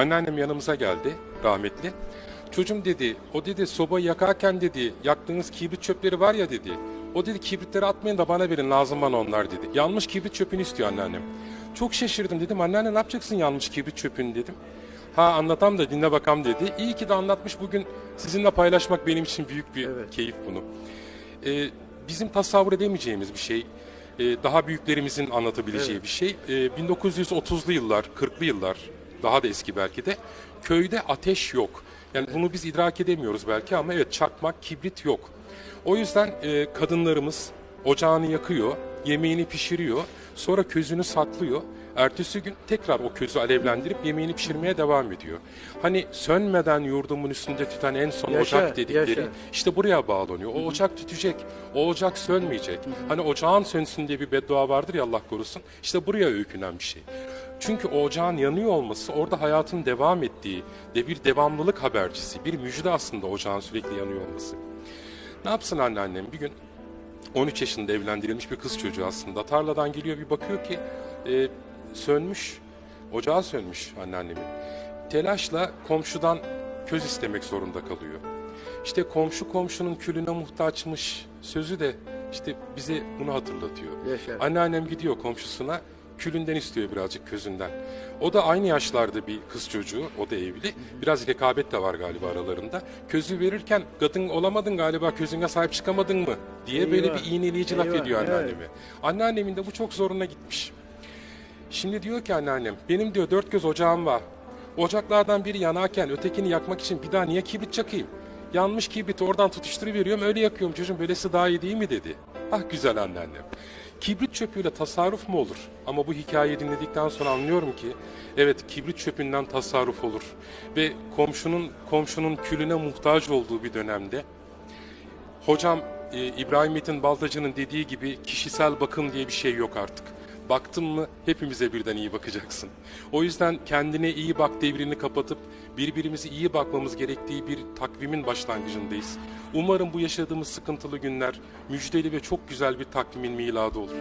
Anneannem yanımıza geldi rahmetli. Çocuğum dedi, o dedi sobayı yakarken dedi, yaktığınız kibrit çöpleri var ya dedi. O dedi kibritleri atmayın da bana verin lazım bana onlar dedi. Yanmış kibrit çöpünü istiyor anneannem. Çok şaşırdım dedim anneanne ne yapacaksın yanmış kibrit çöpünü dedim. Ha anlatam da dinle bakam dedi. İyi ki de anlatmış bugün sizinle paylaşmak benim için büyük bir Evet. keyif bunu. Ee, bizim tasavvur edemeyeceğimiz bir şey. Ee, daha büyüklerimizin anlatabileceği bir şey. Ee, 1930'lu yıllar, 40'lı yıllar, daha da eski belki de köyde ateş yok. Yani bunu biz idrak edemiyoruz belki ama evet çakmak, kibrit yok. O yüzden e, kadınlarımız ocağını yakıyor, yemeğini pişiriyor, sonra közünü saklıyor. Ertesi gün tekrar o közü alevlendirip yemeğini pişirmeye devam ediyor. Hani sönmeden yurdumun üstünde tüten en son Yaşa, ocak dedikleri yaşa. işte buraya bağlanıyor. O ocak tütecek. O ocak sönmeyecek. Hani ocağın sönsün diye bir beddua vardır ya Allah korusun. İşte buraya öykünen bir şey. Çünkü o ocağın yanıyor olması orada hayatın devam ettiği de bir devamlılık habercisi. Bir müjde aslında ocağın sürekli yanıyor olması. Ne yapsın anneannem bir gün 13 yaşında evlendirilmiş bir kız çocuğu aslında. Tarladan geliyor bir bakıyor ki e, sönmüş. Ocağı sönmüş anneannemin. Telaşla komşudan köz istemek zorunda kalıyor. İşte komşu komşunun külüne muhtaçmış sözü de işte bize bunu hatırlatıyor. Yaşa. Anneannem gidiyor komşusuna külünden istiyor birazcık közünden. O da aynı yaşlarda bir kız çocuğu, o da evli. Biraz rekabet de var galiba aralarında. Közü verirken kadın olamadın galiba közüne sahip çıkamadın mı diye böyle Eyvah, bir iğneleyici laf eyvah, ediyor evet. anneanneme. Anneannemin de bu çok zoruna gitmiş. Şimdi diyor ki anneannem, benim diyor dört göz ocağım var. Ocaklardan biri yanarken ötekini yakmak için bir daha niye kibrit çakayım? Yanmış kibriti oradan tutuşturuveriyorum öyle yakıyorum çocuğum böylesi daha iyi değil mi dedi. Ah güzel anneannem. Kibrit çöpüyle tasarruf mu olur? Ama bu hikayeyi dinledikten sonra anlıyorum ki evet kibrit çöpünden tasarruf olur. Ve komşunun komşunun külüne muhtaç olduğu bir dönemde Hocam e, İbrahim Metin Baltacı'nın dediği gibi kişisel bakım diye bir şey yok artık. Baktın mı hepimize birden iyi bakacaksın. O yüzden kendine iyi bak devrini kapatıp birbirimize iyi bakmamız gerektiği bir takvimin başlangıcındayız. Umarım bu yaşadığımız sıkıntılı günler müjdeli ve çok güzel bir takvimin miladı olur.